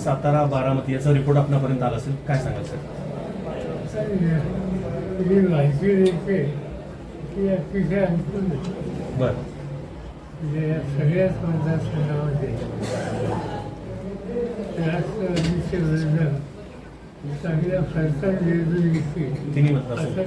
सातारा बारामती याचा रिपोर्ट आपल्यापर्यंत आला असेल. काय सांगाल सर की बर. म्हणजे सगळ्याच मतदारसंघामध्ये चांगल्या फरकाने निवडून असं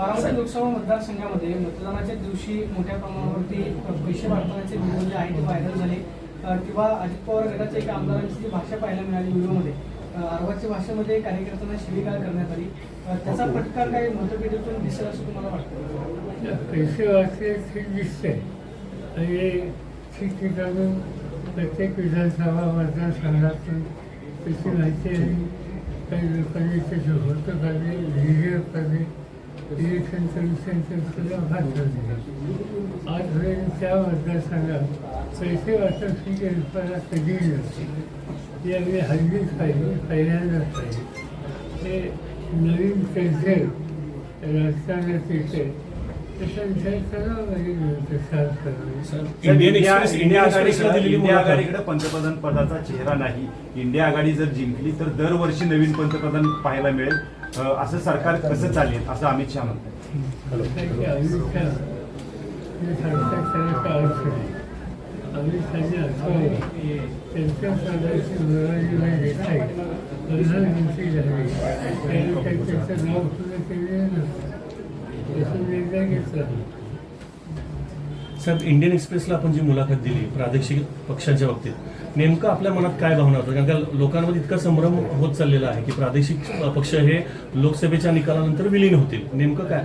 बारामती लोकसभा मतदारसंघामध्ये मतदानाच्या दिवशी मोठ्या प्रमाणावरती पैसे वाटण्याचे व्हिडिओ जे आहे ते व्हायरल झाले. किंवा अजित पवार गटाच्या एका आमदारांची जी भाषा पाहायला मिळाली व्हिडिओमध्ये आरवाच्या भाषेमध्ये कार्यकर्त्यांना शिवीगाळ करण्यात आली. त्याचा फटका काही मतपेटीतून दिसेल असं तुम्हाला वाटतं? पैसे वाचले ठीक दिसते आणि ठिकठिकाणून प्रत्येक विधानसभा मतदारसंघातून त्याची माहिती आली काही लोकांनी त्याचे फोटो काढले व्हिडिओ काढले इलेक्शन कमिशनचे सुद्धा भाषण दिले आजपर्यंत त्या मतदारसंघात पैसे वाटप ही कधीही नसते यावेळी हल्लीच पाहिजे पहिल्यांदाच पाहिजे हे नवीन कल्चर राजकारणात येते इंडियन एक्सप्रेस इंडिया एक्सप्रेसला दिलेली इंडिया मुलाखत. आघाडीकडे पंतप्रधान पदाचा चेहरा नाही. इंडिया आघाडी जर जिंकली तर दरवर्षी नवीन पंतप्रधान पाहायला मिळेल. असं सरकार कसं चालेल असं अमित शहा म्हणतात. अमित शहाने असं त्यांच्या स्वतःची मुलांना घेता येईल प्रधानमंत्री झाले त्यांनी काही त्याचं नाव सुद्धा केलेलं नसतं त्याचा निर्णय घेतला साहेब इंडियन एक्सप्रेसला आपण जी मुलाखत दिली प्रादेशिक पक्षांच्या बाबतीत नेमकं आपल्या मनात काय भावना होतं कारण का लोकांमध्ये इतका संभ्रम होत चाललेला आहे की प्रादेशिक पक्ष हे लोकसभेच्या निकालानंतर विलीन होतील. नेमकं काय.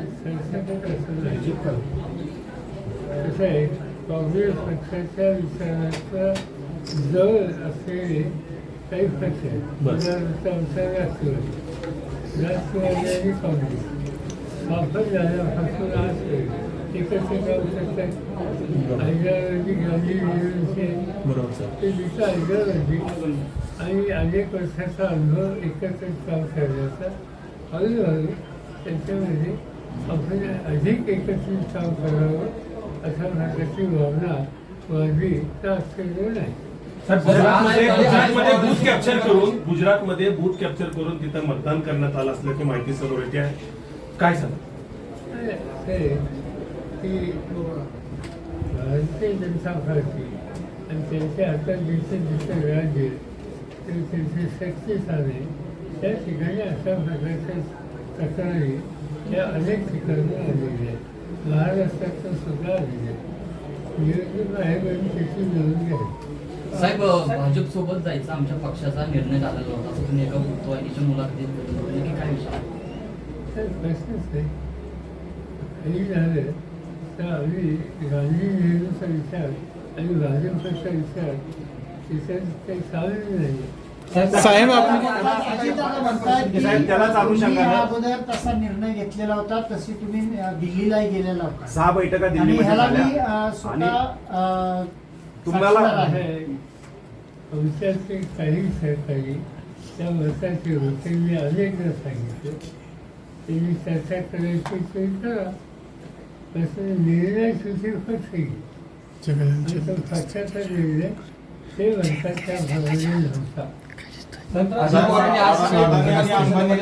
कसं आहे काँग्रेस पक्षाच्या विचाराचा जवळ असलेले काही पक्ष आहेत. आमचा राष्ट्रवादी राष्ट्रवादी आणि काँग्रेस. स्थापन झाल्यापासून आज एकत्र काम करतात गांधी बरोबर सर ते आणि अनेक वर्षाचा अनुभव एकत्र काम करण्याचा. हळूहळू त्यांच्यामध्ये आपण अधिक एकत्रित काम करावं अशा प्रकारची भावना माझी तर आश्चर्य नाही. गुजरातमध्ये बूथ कॅप्चर करून गुजरातमध्ये बूथ कॅप्चर करून तिथं मतदान करण्यात आलं असल्याची माहिती समोर येते आहे. काय सांगा आहे. जनता पार्टी आणि त्यांच्या हातात जिथे जिथे राज्य ते त्यांचे शक्तिस्थाने त्या ठिकाणी अशा प्रकारच्या तक्रारी या अनेक ठिकाणी आलेल्या आहेत. महाराष्ट्रात सुद्धा आलेल्या आहेत. निवडणूक आयोगाने त्याची नोंद घ्यावी साहेब भाजप सोबत जायचा आमच्या पक्षाचा निर्णय झालेला होता. असं तुम्ही एका वृत्तवाहिनीच्या मुलाखतीत बोलले होते. काय विषय प्रश्नच नाही. झालं. तर आम्ही गांधी नेहरूचा विचार आणि भाजपचा विचार त्याच्यात काही सामील नाही साहेब अनुषंगानं- तुम्ही या अगोदर तसा निर्णय घेतलेला होता तशी तुम्ही अं, दिल्लीलाही गेलेला होता सहा बैठका दिल्लीमध्ये ह्याला मी स्वतः तुम्हाला-. आमच्याचे काही सहकारी त्या मताचे होते मी अनेकदा सांगितलं त्यांनी चर्चा करायची ते करा तसं पक्ष पक्षाचा ते नव्हता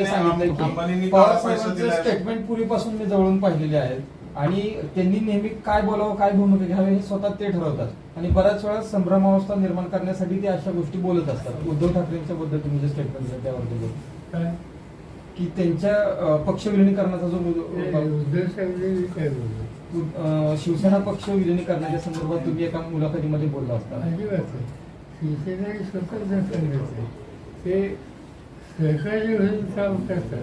साहेबांचं दिलाय. स्टेटमेंट पूर्वीपासून मी जवळून पाहिलेले आहेत. आणि त्यांनी नेहमी काय बोलावं काय भूमिका घ्यावी हे स्वतः ते ठरवतात. आणि बऱ्याच वेळा संभ्रमावस्था निर्माण करण्यासाठी ते अशा गोष्टी बोलत असतात. उद्धव ठाकरेंच्या बद्दल तुम्ही जे स्टेटमेंट दिलं त्यावरती बोल काय? की त्यांच्या पक्ष विलिनीकरणाचा जो ते मुद्दा- शिवसेना पक्ष विलिनीकरणाच्या संदर्भात तुम्ही एका मुलाखतीमध्ये बोलला असता. अजिबात. शिवसेना ही स्वतंत्र संघटना आहे. ते सहकारी म्हणून काम करतात.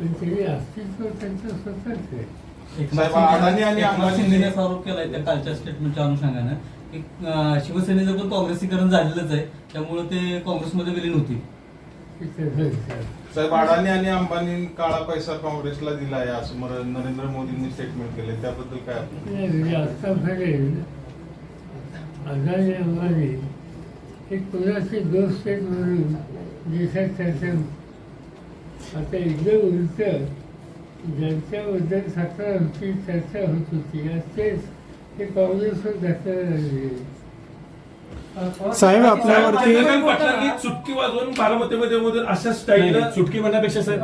पण तरी अस्तित्व त्यांचं स्वतंत्र आहे. साहेब, अदानी आणि एकनाथ अंबानी- शिंदेने असा आरोप केलाय त्या कालच्या स्टेटमेंटच्या अनुषंगानं की शिवसेनेचं पण काँग्रेसीकरण झालेलंच आहे. त्यामुळे ते काँग्रेसमध्ये विलीन होतील. साहेब अडाणी आणि अंबानी काळा पैसा काँग्रेसला दिला आहे असं मर- नरेंद्र मोदींनी स्टेटमेंट केले त्याबद्दल काय अडाणी नाही, अंबानी हे कुणाचे दोस्त स्टेट म्हणून देशात चर्चा आता एकदम उलट ज्यांच्याबद्दल तक्रार होती चर्चा होत होती आज तेच हे काँग्रेसवर दाखवायला लागले साहेब, आपल्यावरती- चुटकी वाजवून बारामतीमध्ये मधून अशा नाही, चुटकी म्हणण्यापेक्षा साहेब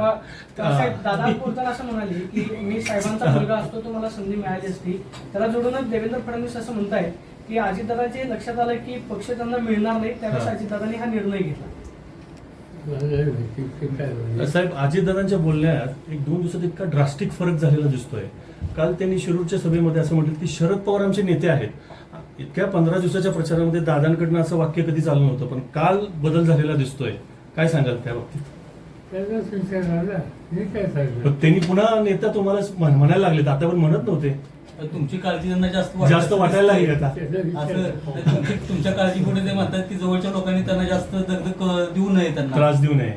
दादा बोलताना असं म्हणाले की मी साहेबांचा मुलगा असतो तो मला संधी मिळाली असती. त्याला जोडूनच देवेंद्र फडणवीस असं म्हणतायत की अजितदादाचे लक्षात आलं की पक्ष त्यांना मिळणार नाही त्यावेळेस हा. अजितदादांनी हा निर्णय घेतला. साहेब अजितदादांच्या बोलण्यात एक दोन दिवसात इतका ड्रास्टिक फरक झालेला दिसतोय. काल त्यांनी शिरूरच्या सभेमध्ये असं म्हटलं की शरद पवार आमचे नेते आहेत. इतक्या पंधरा दिवसाच्या प्रचारामध्ये दादांकडनं असं वाक्य कधी चालू नव्हतं पण काल बदल झालेला दिसतोय. काय सांगाल त्या बाबतीत? त्यांनाच विचार आला. मी काय सांगणार? पण त्यांनी पुन्हा नेता तुम्हाला म्हण- म्हणायला लागले आता पण म्हणत नव्हते. तर तुमची काळजी त्यांना जास्त वाटत जास्त. वाटायला लागली आता. त्याचा असं विचार तर तुमची- तुमच्या काळजीपुढे ते म्हणतात की जवळच्या लोकांनी त्यांना जास्त दगदग क- देऊ नये त्यांना. त्रास देऊ नये.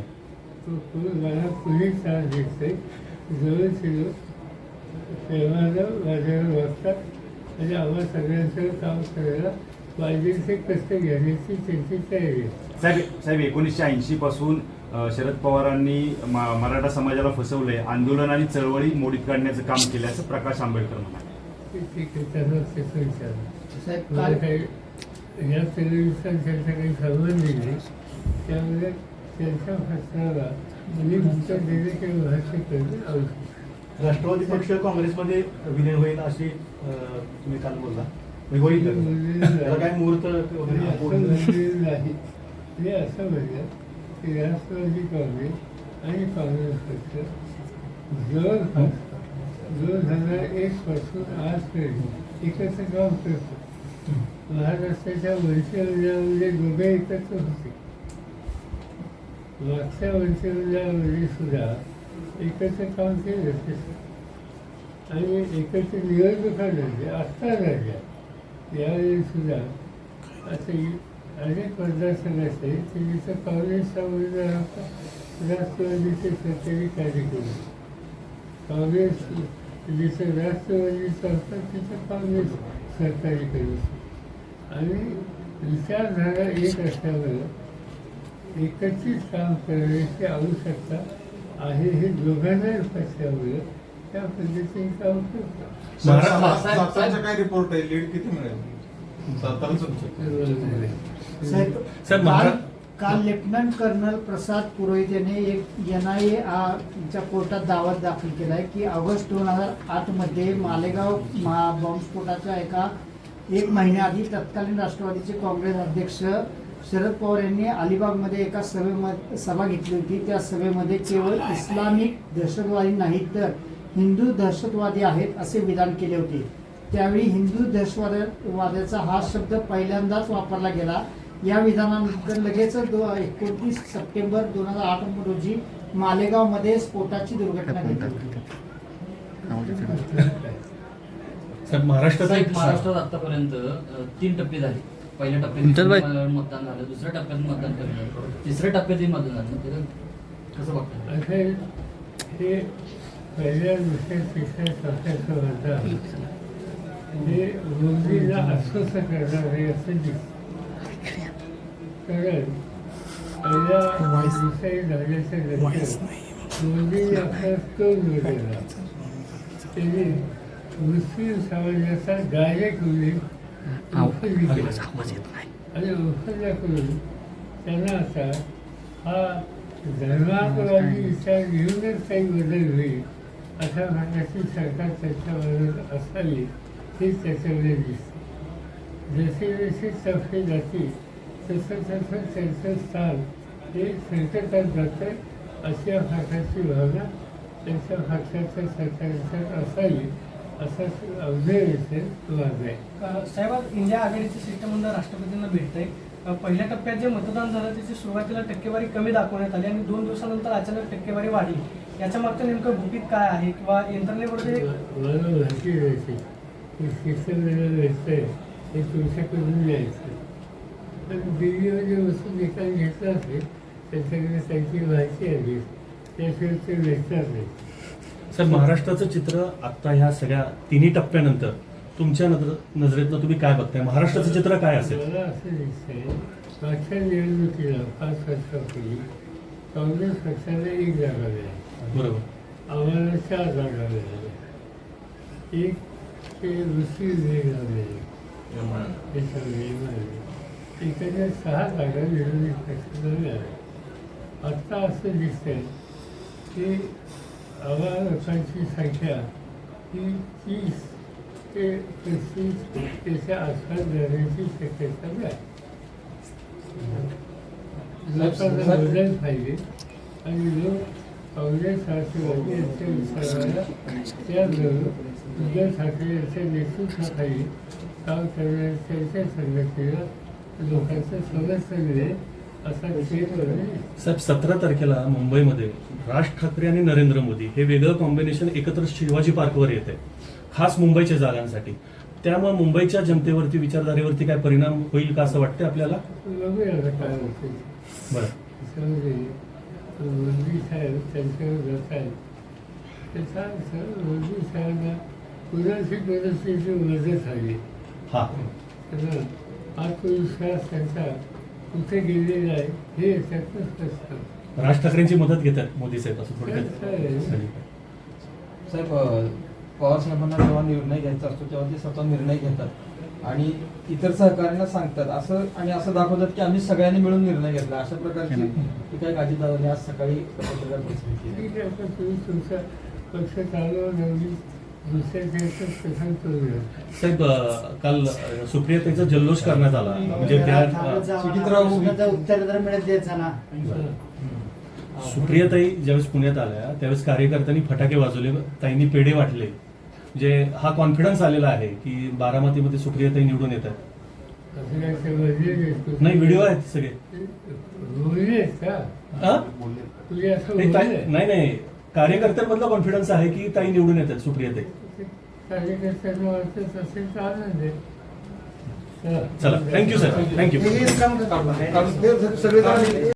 तो- तो मला कुणी त्रास देत नाही जवळचे लोक प्रेमानं माझ्यावर वागतात आणि आम्हा सगळ्यांचं काम करायला पाहिजे ते कष्ट घेण्याची त्यांची तयारी आहे. साहेब साहेब एकोणीसशे ऐंशी पासून अ, शरद पवारांनी म- मराठा समाजाला फसवलंय आंदोलन आणि चळवळी मोडीत काढण्याचं काम केलं असं प्रकाश आंबेडकर म्हणाले. ते- ते त्यांना त्याचं विचार. साहेब मला काल काही या टेलिव्हिजन त्यांचा काही संबंध नाही त्यामुळे त्यांच्या मी उत्तर देणे भाष्य करणे आवश्यक आहे. राष्ट्रवादी पक्ष काँग्रेसमध्ये विलीन होईल अशी तुम्ही काल बोलला. म्हणजे होईल? त्याला काय मुहूर्त नाही मी असं म्हणलं की राष्ट्रवादी काँग्रेस आणि काँग्रेस पक्ष जवळपास दोन हजार एक पासून आजपर्यंत एकत्र काम करतो महाराष्ट्राच्या वंशवल्यामध्ये दोघे एकत्र होते. मागच्या वंशवल्यामध्ये सुद्धा इकडचे काम केले तसं आणि एकत्र निवडणुका लढल्या आत्ता लढल्या यावेळी सुद्धा आता अनेक मतदारसंघ असते. तिथं काँग्रेसचा उमेदवार होता राष्ट्रवादीचे सरकारी कार्यक्रम काँग्रेस जिथं राष्ट्रवादीचा होता तिथं काँग्रेस सरकारी करू आणि विचारधारा एक असल्यामुळं एकत्रित काम करण्याची आवश्यकता आहे हे दोघांनाही पक्षामुळं त्या पद्धतीने काम करतात महारा- सातारा- सातारचा काय रिपोर्ट आहे? लीड किती मिळेल? साहेब साहेब, काल लेफ्टनंट कर्नल प्रसाद पुरोहित यांनी एक एन आय च्या कोर्टात दावा दाखल केला आहे की ऑगस्ट दोन हजार आठमध्ये मालेगाव महा बॉम्बस्फोटाच्या एका एक महिन्याआधी तत्कालीन राष्ट्रवादीचे काँग्रेस अध्यक्ष शरद पवार यांनी अलिबागमध्ये एका सभेमध्ये सभा घेतली होती. त्या सभेमध्ये केवळ इस्लामिक दहशतवादी नाहीत तर हिंदू दहशतवादी आहेत असे विधान केले होते. त्यावेळी हिंदू दहशतवाद्याचा हा शब्द पहिल्यांदाच वापरला गेला. या विधानानंतर लगेच दो- एकोणतीस सप्टेंबर दोन हजार आठ रोजी मालेगावमध्ये स्फोटाची दुर्घटना घडली. महाराष्ट्रात साहेब, एक महाराष्ट्रात आतापर्यंत तीन टप्पे झाले. पहिल्या टप्प्यात मतदान झालं दुसऱ्या टप्प्यात मतदान केलं तिसऱ्या टप्प्यातही मतदान झालं कसं बघता असे हे पहिल्या दुसऱ्या तिसऱ्या चौथ्या म्हणतात हे मोदीला अस्वस्थ करणार आहे असं दिसतं कारण पहिल्या दुसऱ्या झाल्याच्यानंतर मोदीने आपला तो जोडलेला त्यांनी मुस्लिम समाजाचा डायरेक्ट उल्लेख आवाज येत नाही आणि उफरल्या त्यांना आता हा धर्मांतरवादी विचार घेऊनच काही बदल होईल अशा प्रकारची सरकार त्याच्याबरोबर असावी हेच त्याच्यामध्ये दिसते जसे जसे चौथे जाते तसं तसं त्यांचं स्थान हे संकटात जातं अशा प्रकारची भावना त्यांच्या पक्षाच्या सरकारच्या असावी असा ऑब्झर्वेशन माझं आहे अ, साहेब इंडिया आघाडीचं शिष्टमंडळ राष्ट्रपतींना भेटतंय. पहिल्या टप्प्यात जे मतदान झालं त्याची सुरुवातीला टक्केवारी कमी दाखवण्यात आली आणि दोन दिवसानंतर अचानक टक्केवारी वाढली. याच्या मागचं नेमकं गुपित काय आहे किंवा यंत्रणेमध्ये मला माहिती द्यायची. की शिक्षण भेटतंय हे तुमच्याकडून द्यायचं पण दिल्लीमध्ये बसून निकाल घेतला असेल त्यांच्याकडे त्यांची माहिती आली त्याशिवाय ते भेटणार नाही. सर महाराष्ट्राचं चित्र आता ह्या सगळ्या तिन्ही टप्प्यानंतर तुमच्या नजर नजरेतनं तुम्ही काय बघताय? महाराष्ट्राचं चित्र काय असेल? मला असं दिसतंय मागच्या निवडणुकीला पाच वर्षापूर्वी काँग्रेस पक्षाला एक जागा मिळाली बरोबर. आम्हाला चार जागा मिळाल्या एक ते मुस्लिम लीगला मिळाली त्याच्यामध्ये मिळाली इकडे सहा जागा विरोधी पक्षाला मिळाल्या. आत्ता असं दिसतंय की आम्हा लोकांची संख्या ही तीस ते पस्तीस त्याच्या आसपास जाण्याची शक्यता मिळाली लोकांना बदल पाहिजे आणि लोक काँग्रेस राष्ट्रवादी यांच्या विचाराला त्याबरोबर उद्धव ठाकरे यांच्या नेतृत्वाखाली काम करण्याच्या त्यांच्या संघटनेला लोकांचं समर्थन मिळेल साहेब सतरा तारखेला मुंबईमध्ये राज ठाकरे आणि नरेंद्र मोदी हे वेगळं कॉम्बिनेशन एकत्र शिवाजी पार्कवर येते खास मुंबईच्या जागांसाठी. त्यामुळे मुंबईच्या जनतेवरती विचारधारेवरती काय परिणाम होईल का असं वाटतं आपल्याला? बरं. आत्मविश्वास त्यांचा कुठे गेलेला आहे हे. राज ठाकरेंची मदत घेतात मोदी साहेब असं थोडक्यात साहेब अ, पवार साहेबांना जेव्हा निर्णय घ्यायचा असतो तेव्हा ते स्वतः निर्णय घेतात. आणि इतर सहकार्यांना सांगतात. असं आणि असं दाखवतात की आम्ही सगळ्यांनी मिळून निर्णय घेतला. अशा प्रकारची ती काही अजितदादांनी आज सकाळी पत्रकार परिषदेत केली. ठीक आहे आता तुम्ही तुमचा पक्ष चालवा नवली साहेब काल अं, सुप्रियाताईचा जल्लोष करण्यात आला. म्हणजे त्या अं, सुजितराव उभी- उत्तर तर मिळत द्यायचं ना. सुप्रियाताई ज्यावेळेस पुण्यात आल्या त्यावेळेस कार्यकर्त्यांनी फटाके वाजवले ताईंनी पेढे वाटले. म्हणजे हा कॉन्फिडन्स आलेला आहे की बारामतीमध्ये सुप्रियाताई निवडून येतात असं काय ते बोलले नाहीत. नाही व्हिडिओ आहेत सगळे. आहेत हा? नाही नाही. कार्यकर्त्यांमधला कॉन्फिडन्स आहे की ताई निवडून येतात कार्यकर्त्यांना तर आनंद आहे चला थँक्यू सर. थँक्यू सगळे